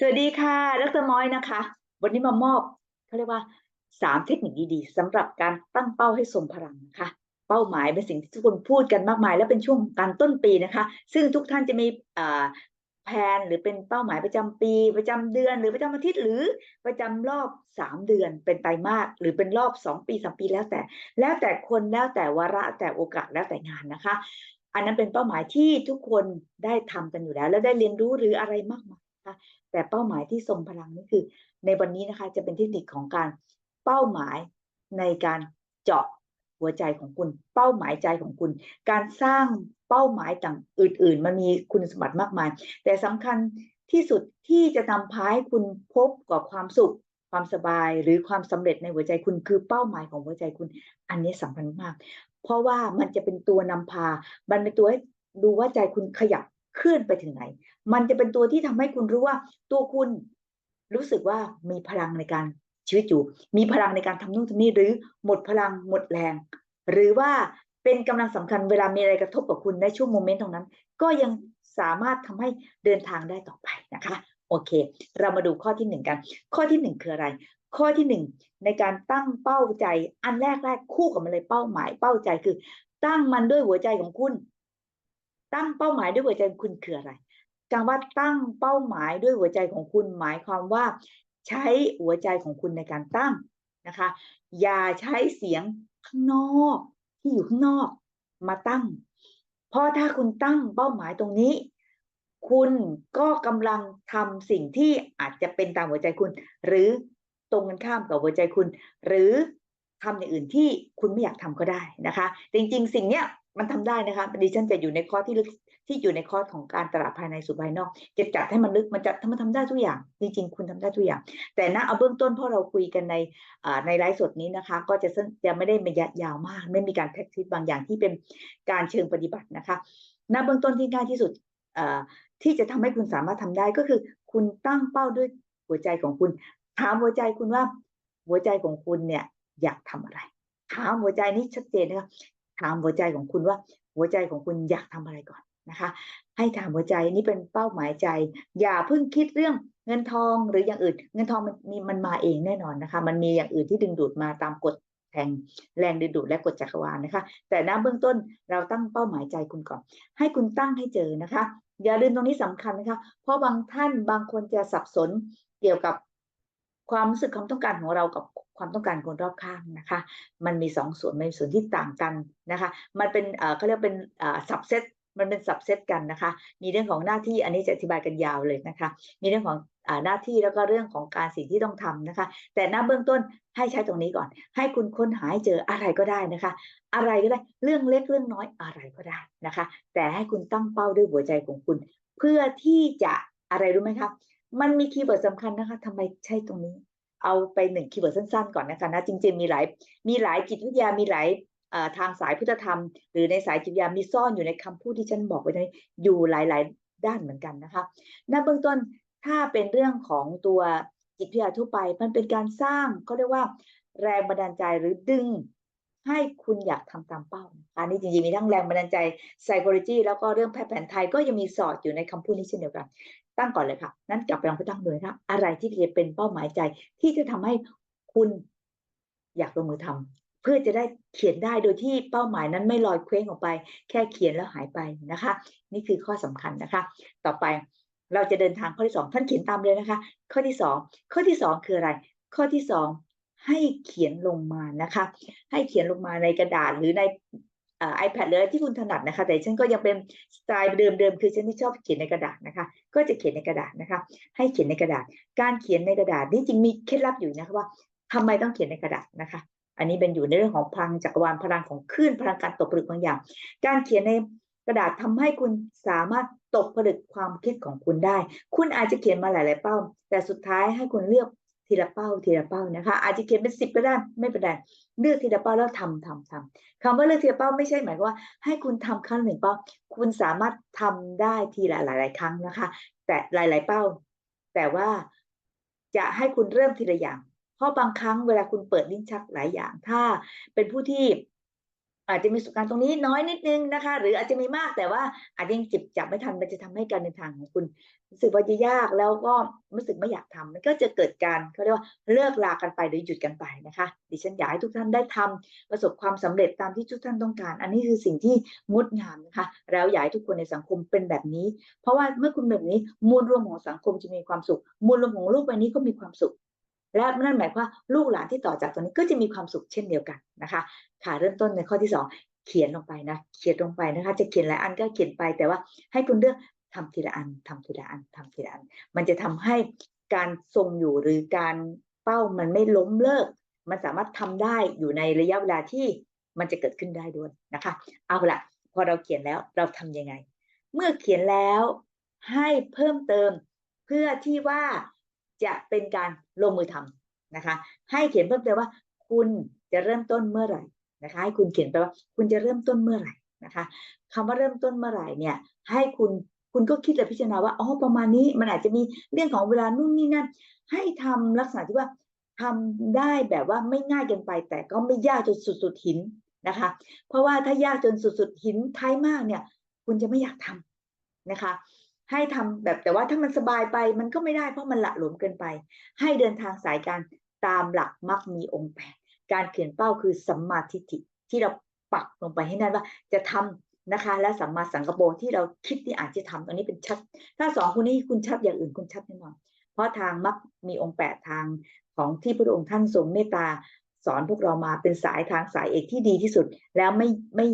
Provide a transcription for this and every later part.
สวัสดีค่ะ ดรม้อยนะคะ วันนี้มามอบเขาเรียกว่าสามเทคนิคดีๆสำหรับการตั้งเป้าให้สมพลังนะคะ เป้าหมายเป็นสิ่งที่ทุกคนพูดกันมากมาย และเป็นช่วงการต้นปีนะคะ ซึ่งทุกท่านจะมีแผนหรือเป็นเป้าหมายประจำปี ประจำเดือน หรือประจำอาทิตย์หรือประจำรอบสามเดือน เป็นไตรมาสหรือเป็นรอบสองปีสามปีแล้วแต่ แล้วแต่คนแล้วแต่วาระแต่โอกาสแล้วแต่งานนะคะ อันนั้นเป็นเป้าหมายที่ทุกคนได้ทำกันอยู่แล้ว และได้เรียนรู้หรืออะไรมากมาย นะคะแต่เป้าหมายที่ทรงพลังนี่คือ ในวันนี้นะคะจะเป็นเทคนิคของการเป้าหมายในการเจาะหัวใจของคุณ เป้าหมายใจของคุณ การสร้างเป้าหมายต่างอื่น ๆ มันมีคุณสมบัติมากมาย แต่สำคัญที่สุดที่จะนำพาให้คุณพบกับความสุข ความสบายหรือความสำเร็จในหัวใจคุณคือเป้าหมายของหัวใจคุณ อันนี้สำคัญมาก เพราะว่ามันจะเป็นตัวนำพามันเป็นตัวให้ดูว่าใจคุณขยับเคลื่อนไปถึงไหน มันจะเป็นตัวที่ทำให้คุณรู้ว่า ตัวคุณรู้สึกว่ามีพลังในการชีวิตอยู่ มีพลังในการทำนู่นทำนี่หรือหมดพลังหมดแรง หรือว่าเป็นกำลังสำคัญเวลามีอะไรกระทบกับคุณในช่วงโมเมนต์ตรงนั้น ก็ยังสามารถทำให้เดินทางได้ต่อไปนะคะ โอเค เรามาดูข้อที่หนึ่งกัน ข้อที่หนึ่งคืออะไร ข้อที่หนึ่งในการตั้งเป้าใจอันแรกแรกคู่กับมันเลยเป้าหมายเป้าใจคือ ตั้งมันด้วยหัวใจของคุณ ตั้งเป้าหมายด้วยหัวใจของคุณคืออะไร คำว่าตั้งเป้าหมายด้วยหัวใจของคุณหมายความว่า ใช้หัวใจของคุณในการตั้งนะคะ อย่าใช้เสียงข้างนอกที่อยู่ข้างนอกมาตั้ง เพราะถ้าคุณตั้งเป้าหมายตรงนี้ คุณก็กำลังทำสิ่งที่อาจจะเป็นตามหัวใจคุณ หรือตรงกันข้ามกับหัวใจคุณ หรือทำอย่างอื่นที่คุณไม่อยากทำก็ได้นะคะ จริงๆ สิ่งเนี้ยมันทำได้นะคะดิฉันจะอยู่ในคอที่ลึก ที่อยู่ในคอร์สของการตลาดภายในสู่ภายนอก จะจัดให้มันลึกมันจะทำมันทำได้ทุกอย่าง จริงๆ คุณทำได้ทุกอย่าง แต่นะเอาเบื้องต้นเพราะเราคุยกันในในไลฟ์สดนี้นะคะ ก็จะจะไม่ได้ระยะยาวมาก ไม่มีการแพ็กทิสบางอย่างที่เป็นการเชิงปฏิบัตินะคะณเบื้องต้นที่ง่ายที่สุดที่จะทำให้คุณสามารถทำได้ก็คือ คุณตั้งเป้าด้วยหัวใจของคุณ ถามหัวใจคุณว่าหัวใจของคุณเนี่ยอยากทำอะไร ถามหัวใจนี้ชัดเจนนะคะถามหัวใจของคุณว่า หัวใจของคุณอยากทำอะไรก่อน นะคะ ให้ถามหัวใจนี่เป็นเป้าหมายใจ อย่าเพิ่งคิดเรื่องเงินทองหรืออย่างอื่น เงินทองมันมีมันมาเองแน่นอนนะคะ มันมีอย่างอื่นที่ดึงดูดมาตามกฎแห่งแรงดึงดูดและกฎจักรวาลนะคะ แต่ณเบื้องต้นเราตั้งเป้าหมายใจคุณก่อน ให้คุณตั้งให้เจอนะคะ อย่าลืมตรงนี้สำคัญนะคะ เพราะบางท่านบางคนจะสับสนเกี่ยวกับความรู้สึกความต้องการของเรากับความต้องการคนรอบข้างนะคะ มันมีสองส่วนในส่วนที่ต่างกันนะคะ มันเป็นเขาเรียกเป็นสับเซต มันเป็นสับเซตกันนะคะ มีเรื่องของหน้าที่อันนี้จะอธิบายกันยาวเลยนะคะ มีเรื่องของหน้าที่แล้วก็เรื่องของการสิ่งที่ต้องทำนะคะ แต่หน้าเบื้องต้นให้ใช้ตรงนี้ก่อน ให้คุณค้นหาเจออะไรก็ได้นะคะ อะไรก็ได้เรื่องเล็กเรื่องน้อยอะไรก็ได้นะคะ แต่ให้คุณตั้งเป้าด้วยหัวใจของคุณ เพื่อที่จะอะไรรู้ไหมครับมันมีคีย์เวิร์ดสำคัญนะคะทำไมใช่ตรงนี้ เอาไปหนึ่งคีย์เวิร์ดสั้นๆ ก่อนนะคะนะจริงๆมีหลายมีหลายจิตวิทยามีหลาย ทางสายพุทธธรรม หรือในสายจิตวิทยามีซ่อนอยู่ในคำพูดที่ฉันบอกไว้ในอยู่หลาย ๆ ด้านเหมือนกันนะคะณเบื้องต้นถ้าเป็นเรื่องของตัวจิตวิทยาทั่วไป มันเป็นการสร้างเขาเรียกว่า แรงบันดาลใจหรือดึงให้คุณอยากทำตามเป้า อันนี้จริงๆ มีทั้งแรงบันดาลใจ psychology แล้วก็เรื่องแพทย์แผนไทยก็ยังมีสอดอยู่ในคำพูดนี้เช่นเดียวกัน ตั้งก่อนเลยค่ะ นั้นกลับไปลองไปตั้งดูนะอะไรที่จะเป็นเป้าหมายใจที่จะทำให้คุณอยากลงมือทำเพื่อจะได้เขียนได้โดยที่เป้าหมายนั้นไม่ลอยเคว้งออกไป แค่เขียนแล้วหายไปนะคะ นี่คือข้อสำคัญนะคะ ต่อไปเราจะเดินทางข้อที่สองท่านเขียนตามเลยนะคะ ข้อที่สองข้อที่สองคืออะไร ข้อที่สองให้เขียนลงมานะคะ ให้เขียนลงมาในกระดาษหรือในไอแพดเลยที่คุณถนัดนะคะ แต่ฉันก็ยังเป็นสไตล์เดิมๆคือฉันที่ชอบเขียนในกระดาษนะคะ ก็จะเขียนในกระดาษนะคะ ให้เขียนในกระดาษ การเขียนในกระดาษนี่จริงมีเคล็ดลับอยู่นะคะว่าทำไมต้องเขียนในกระดาษนะคะ อันนี้เป็นอยู่ในเรื่องของพลังจักรวาลพลังของคลื่นพลังการตกผลึกบางอย่าง การเขียนในกระดาษทำให้คุณสามารถตกผลึกความคิดของคุณได้ คุณอาจจะเขียนมาหลาย ๆ เป้า แต่สุดท้ายให้คุณเลือกทีละเป้าทีละเป้านะคะ อาจจะเขียนเป็นสิบก็ได้ไม่เป็นไรเลือกทีละเป้าแล้วทำทำทำคำว่าเลือกทีละเป้าไม่ใช่หมายว่า ให้คุณทำครั้งหนึ่งเป้า คุณสามารถทำได้ทีละหลาย ๆ ครั้งนะคะ แต่หลาย ๆ เป้า แต่ว่าจะให้คุณเริ่มทีละอย่าง ราะบางครั้งเวลาคุณเปิดลิ้นชักหลายอย่าง ถ้าเป็นผู้ที่อาจจะมีประสบการณ์ตรงนี้น้อยนิดนึงนะคะ หรืออาจจะมีมากแต่ว่าอาจจะยังจิบจับไม่ทันมันจะทำให้การเดินทางของคุณรู้สึกว่าจะยากแล้วก็รู้สึกไม่อยากทำมันก็จะเกิดการเขาเรียกว่าเลิกลากันไปหรือหยุดกันไปนะคะ ดิฉันอยากให้ทุกท่านได้ทำประสบความสำเร็จตามที่ทุกท่านต้องการ อันนี้คือสิ่งที่งดงามนะคะ แล้วอยากให้ทุกคนในสังคมเป็นแบบนี้ เพราะว่าเมื่อคุณแบบนี้มวลรวมของสังคมจะมีความสุข มวลรวมของโลกใบนี้ก็มีความสุข และนั่นหมายความว่าลูกหลานที่ต่อจากตรงนี้ก็จะมีความสุขเช่นเดียวกันนะคะค่ะเริ่มต้นในข้อที่สองเขียนลงไปนะเขียนลงไปนะคะ จะเขียนหลายอันก็เขียนไปแต่ว่าให้คุณเลือกทำทีละอันทำทีละอันทำทีละอัน มันจะทำให้การทรงอยู่หรือการเป้ามันไม่ล้มเลิก มันสามารถทำได้อยู่ในระยะเวลาที่มันจะเกิดขึ้นได้ด้วยนะคะ เอาละพอเราเขียนแล้วเราทำยังไง เมื่อเขียนแล้วให้เพิ่มเติมเพื่อที่ว่า จะเป็นการลงมือทำนะคะ ให้เขียนเพิ่มเติมว่า คุณจะเริ่มต้นเมื่อไหร่นะคะให้คุณเขียนไปว่าคุณจะเริ่มต้นเมื่อไหร่นะคะคำว่าเริ่มต้นเมื่อไหร่เนี่ย ให้คุณคุณก็คิดและพิจารณาว่าอ๋อประมาณนี้มันอาจจะมีเรื่องของเวลานู่นนี่นั่นให้ทำลักษณะที่ว่าทำได้แบบว่าไม่ง่ายเกินไป แต่ก็ไม่ยากจนสุดๆหินนะคะ เพราะว่าถ้ายากจนสุดๆหินท้ายมากเนี่ย คุณจะไม่อยากทำนะคะ ให้ทำแบบแต่ว่าถ้ามันสบายไปมันก็ไม่ได้เพราะมันหละหลวมเกินไป ให้เดินทางสายการตามหลักมักมีองค์แปดการเขียนเป้าคือสัมมาทิฏฐิที่เราปักลงไปให้นั่นว่าจะทำนะคะ และสัมมาสังกปรที่เราคิดที่อาจจะทำตรงนี้เป็นชัด ถ้าสองคนนี้คุณชัดอย่างอื่นคุณชัดแน่นอน เพราะทางมักมีองค์แปดทางของที่พระองค์ท่านทรงเมตตาสอนพวกเรามาเป็นสายทางสายเอกที่ดีที่สุด แล้วไม่ไม่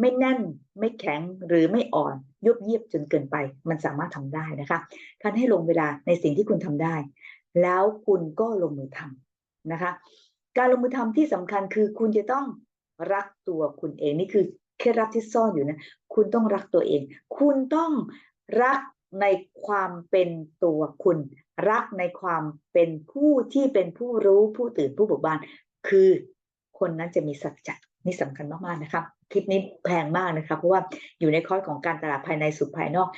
ไม่แน่นไม่แข็งหรือไม่อ่อนยุบเยียบจนเกินไป มันสามารถทำได้นะคะท่านให้ลงเวลาในสิ่งที่คุณทำได้ แล้วคุณก็ลงมือทำนะคะ การลงมือทำที่สำคัญคือคุณจะต้องรักตัวคุณเองนี่คือเคล็ดลับที่ซ่อนอยู่นะ คุณต้องรักตัวเอง คุณต้องรักในความเป็นตัวคุณ รักในความเป็นผู้ที่เป็นผู้รู้ผู้ตื่นผู้บุกบาน คือคนนั้นจะมีสัจจะ นี่สำคัญมากๆนะครับคลิปนี้แพงมากนะครับเพราะว่าอยู่ในคอร์สของการตลาดภายในสู่ภายนอก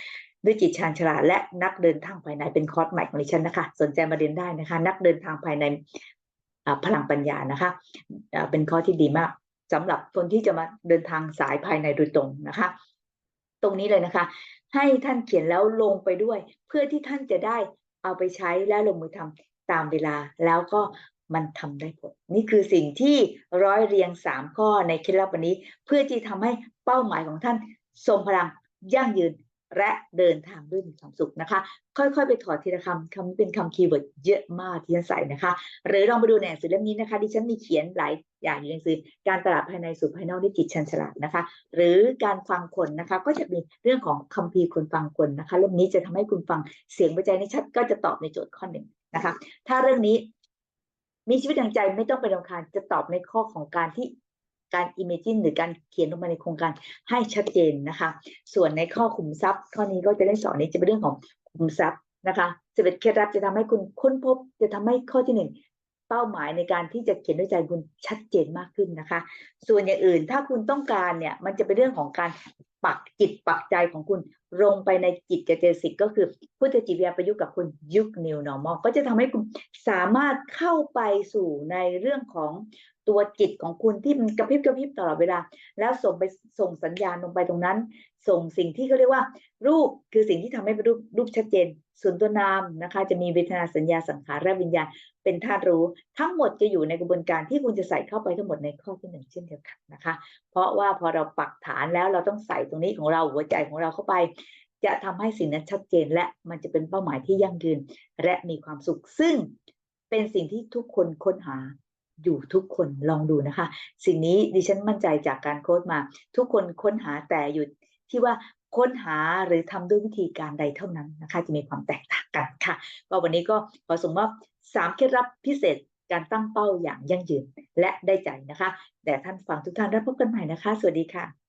ด้วยจิตชาญฉลาดและนักเดินทางภายในเป็นคอร์สใหม่ของดิฉันนะคะ สนใจมาเรียนได้นะคะ นักเดินทางภายในพลังปัญญานะคะเป็นข้อที่ดีมากสำหรับคนที่จะมาเดินทางสายภายในโดยตรงนะคะ ตรงนี้เลยนะคะ ให้ท่านเขียนแล้วลงไปด้วย เพื่อที่ท่านจะได้เอาไปใช้และลงมือทำตามเวลาแล้วก็ มันทำได้ผล นี่คือสิ่งที่ร้อยเรียงสามข้อในเคล็ดลับวันนี้ เพื่อที่ทำให้เป้าหมายของท่านทรงพลังยั่งยืนและเดินทางด้วยมีความสุขนะคะ ค่อยๆ ไปถอดทีละคำคำนี้เป็นคำคีย์เวิร์ดเยอะมากที่ฉันใส่นะคะ หรือลองไปดูในหนังสือเล่มนี้นะคะดิฉันมีเขียนหลายอย่างอยู่ในหนังสือการตลาดภายในสู่ภายนอกด้วยจิตชันฉลาดนะคะ หรือการฟังคนนะคะ ก็จะมีเรื่องของคัมภีร์คนฟังคนนะคะ เล่มนี้จะทำให้คุณฟังเสียงหัวใจในชัดก็จะตอบในโจทย์ข้อหนึ่งนะคะ ถ้าเรื่องนี้ มีชีวิตทางใจไม่ต้องไปรำคาญจะตอบในข้อของการที่การ imagine หรือการเขียนลงมาในโครงการให้ชัดเจนนะคะ ส่วนในข้อขุมทรัพย์ ข้อนี้ก็จะได้สอนนี้จะเป็นเรื่องของขุมทรัพย์นะคะจะเป็นเคล็ดลับจะทำให้คุณค้นพบ จะทำให้ข้อที่หนึ่ง เป้าหมายในการที่จะเขียนด้วยใจคุณชัดเจนมากขึ้นนะคะ ส่วนอย่างอื่นถ้าคุณต้องการเนี่ยมันจะเป็นเรื่องของการปักจิตปักใจของคุณลงไปในจิตเจสิกก็คือพุทธจิตวิทยาประยุกต์กับคุณยุค new normal ก็จะทำให้คุณสามารถเข้าไปสู่ในเรื่องของตัวจิตของคุณที่มันกระพริบกระพริบตลอดเวลา แล้วส่งไปส่งสัญญาณลงไปตรงนั้น ส่งสิ่งที่เขาเรียกว่า รูปคือสิ่งที่ทำให้เป็นรูปรูปชัดเจน ส่วนตัวนามนะคะจะมีเวทนาสัญญาสังขารและวิญญาณเป็นธาตุรู้ ทั้งหมดจะอยู่ในกระบวนการที่คุณจะใส่เข้าไปทั้งหมดในข้อที่หนึ่งเช่นเดียวกันนะคะ เพราะว่าพอเราปักฐานแล้วเราต้องใส่ตรงนี้ของเราหัวใจของเราเข้าไป จะทำให้สิ่งนั้นชัดเจนและมันจะเป็นเป้าหมายที่ยั่งยืนและมีความสุข ซึ่งเป็นสิ่งที่ทุกคนค้นหาอยู่ทุกคนลองดูนะคะ สิ่งนี้ดิฉันมั่นใจจากการโค้ดมา ทุกคนค้นหาแต่อยู่ที่ว่า ค้นหาหรือทำด้วยวิธีการใดเท่านั้นนะคะจะมีความแตกต่างกันค่ะ ก็วันนี้ก็ขอส่งมอบสามเคล็ดลับพิเศษการตั้งเป้าอย่างยั่งยืนและได้ใจนะคะ แต่ท่านฟังทุกท่านรับพบกันใหม่นะคะ สวัสดีค่ะ